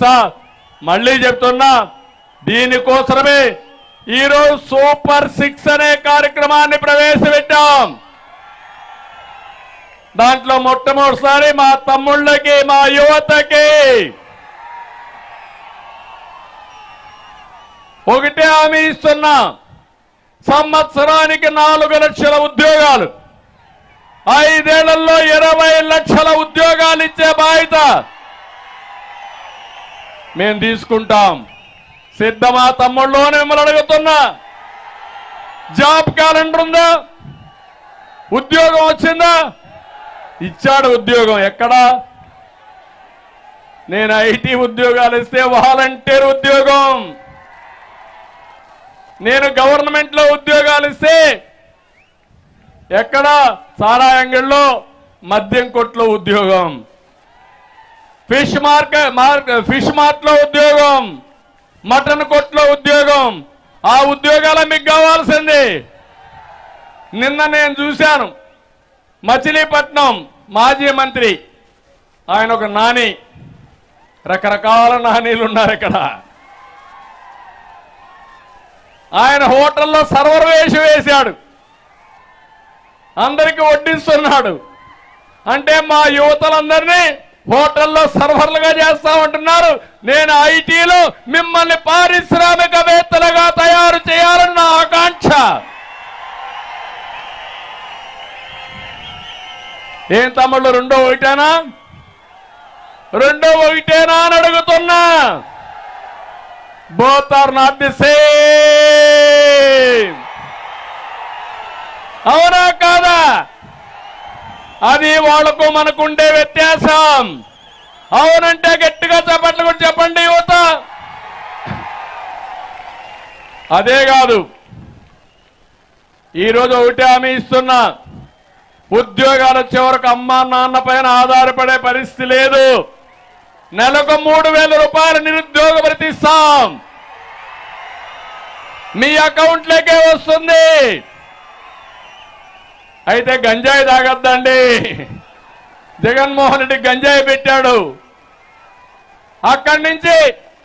ఇస్తా మళ్ళీ చెప్తున్నా దీనికోసమే ఈరోజు సూపర్ సిక్స్ అనే కార్యక్రమాన్ని ప్రవేశపెట్టాం. దాంట్లో మొట్టమొదటిసారి మా తమ్ముళ్ళకి మా యువతకి ఒకటే హామీ ఇస్తున్నా. సంవత్సరానికి నాలుగు లక్షల ఉద్యోగాలు. ఐదేళ్ళలో ఇరవై లక్షల ఉద్యోగాలు ఇచ్చే బాధ్యత మేము తీసుకుంటాం. సిద్ధమా తమ్ముళ్ళు అని మిమ్మల్ని అడుగుతున్నా. జాబ్ క్యాలెండర్ ఉందా? ఉద్యోగం వచ్చిందా? ఇచ్చాడు ఉద్యోగం. ఎక్కడా? నేను ఐటీ ఉద్యోగాలు ఇస్తే వాలంటీర్ ఉద్యోగం. నేను గవర్నమెంట్లో ఉద్యోగాలు ఇస్తే ఎక్కడ? సారా మద్యం కొట్లో ఉద్యోగం. ఫిష్ మార్కెట్ మార్క్ ఫిష్ మార్ట్లో ఉద్యోగం మటన్ కొట్లో ఉద్యోగం. ఆ ఉద్యోగాల మీకు కావాల్సింది. నిన్న నేను చూశాను. మచిలీపట్నం మాజీ మంత్రి ఆయన ఒక నాని. రకరకాల నానీలు ఉన్నారు ఇక్కడ. ఆయన హోటల్లో సర్వర్ వేసి వేశాడు. అందరికి వడ్డిస్తున్నాడు. అంటే మా యువతలందరినీ హోటల్లో సర్వర్లుగా చేస్తామంటున్నారు నేను ఐటీలో మిమ్మల్ని పారిశ్రామికవేత్తలుగా తయారు చేయాలని నా ఆకాంక్ష. ఏం తమ్ముళ్ళు రెండో ఒకటేనా? రెండో ఒకటేనా అని అడుగుతున్నా. Both are not the same. అవునా కాదా? అది వాళ్ళకు మనకుండే వ్యత్యాసం. అవునంటే గట్టిగా చెప్పట్లు కూడా చెప్పండి యువత. అదే కాదు ఈరోజు ఒకటే హామీ ఇస్తున్నా. ఉద్యోగాలు వచ్చే వరకు అమ్మా నాన్న పైన ఆధారపడే పరిస్థితి లేదు. నెలకు మూడు వేల రూపాయలు నిరుద్యోగ ప్రతిస్తాం మీ అకౌంట్లోకే వస్తుంది. అయితే గంజాయి తాగద్దండి. జగన్మోహన్ రెడ్డి గంజాయి పెట్టాడు. అక్కడి నుంచి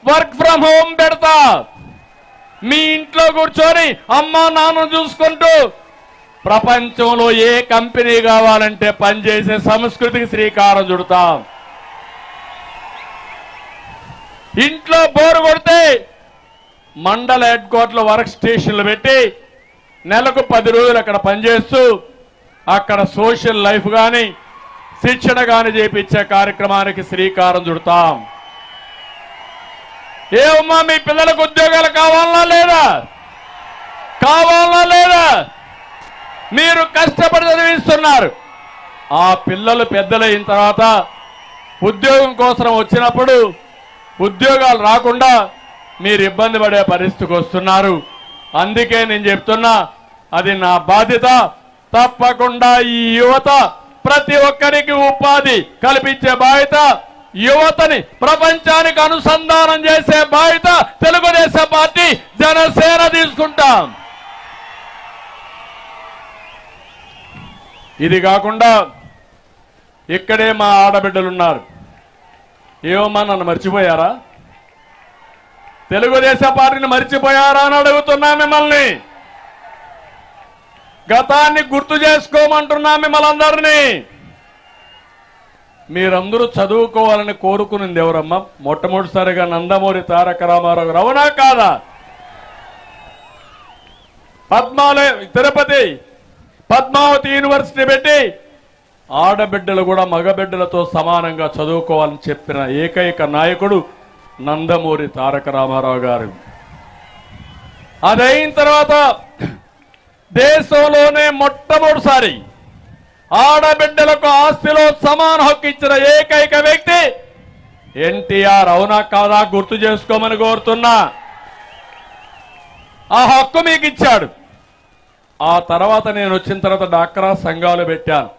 వర్క్ ఫ్రం హోమ్ పెడతా. మీ ఇంట్లో కూర్చొని అమ్మ నాన్న చూసుకుంటూ ప్రపంచంలో ఏ కంపెనీ కావాలంటే పనిచేసే సంస్కృతికి శ్రీకారం చుడతాం. ఇంట్లో బోరు కొడితే మండల హెడ్ క్వార్టర్లో వర్క్ స్టేషన్లు పెట్టి నెలకు పది రోజులు అక్కడ పనిచేస్తూ అక్కడ సోషల్ లైఫ్ కానీ శిక్షణ కానీ చేపించే కార్యక్రమానికి శ్రీకారం చుడతాం. ఏమమ్మా మీ పిల్లలకు ఉద్యోగాలు కావాలా లేదా? కావాలా లేదా? మీరు కష్టపడి చదివిస్తున్నారు. ఆ పిల్లలు పెద్దలైన తర్వాత ఉద్యోగం కోసం వచ్చినప్పుడు ఉద్యోగాలు రాకుండా మీరు ఇబ్బంది పడే పరిస్థితికి వస్తున్నారు. అందుకే నేను చెప్తున్నా అది నా బాధ్యత. తప్పకుండా ఈ యువత ప్రతి ఒక్కరికి ఉపాధి కల్పించే బాధ్యత యువతని ప్రపంచానికి అనుసంధానం చేసే బాధ్యత తెలుగుదేశం పార్టీ జనసేన తీసుకుంటాం. ఇది కాకుండా ఇక్కడే మా ఆడబిడ్డలు ఉన్నారు ఏమమ్మా నన్ను మర్చిపోయారా? తెలుగుదేశం పార్టీని మర్చిపోయారా అని అడుగుతున్నా మిమ్మల్ని. గతాన్ని గుర్తు చేసుకోమంటున్నా మిమ్మల్ని అందరినీ మీరందరూ చదువుకోవాలని కోరుకునింది ఎవరమ్మా? మొట్టమొదటిసారిగా నందమూరి తారక రామారావు గారు. అవునా కాదా? పద్మాలయ తిరుపతి పద్మావతి యూనివర్సిటీ పెట్టి ఆడబిడ్డలు కూడా మగబిడ్డలతో సమానంగా చదువుకోవాలని చెప్పిన ఏకైక నాయకుడు నందమూరి తారక రామారావు గారు. అదైన తర్వాత దేశంలోనే మొట్టమొదటిసారి ఆడబిడ్డలకు ఆస్తిలో సమాన హక్కు ఇచ్చిన ఏకైక వ్యక్తి ఎన్టీఆర్. అవునా కాదా? గుర్తు చేసుకోమని కోరుతున్నా. ఆ హక్కు మీకు ఇచ్చాడు. ఆ తర్వాత నేను వచ్చిన తర్వాత డాక్రా సంఘాలు పెట్టాను.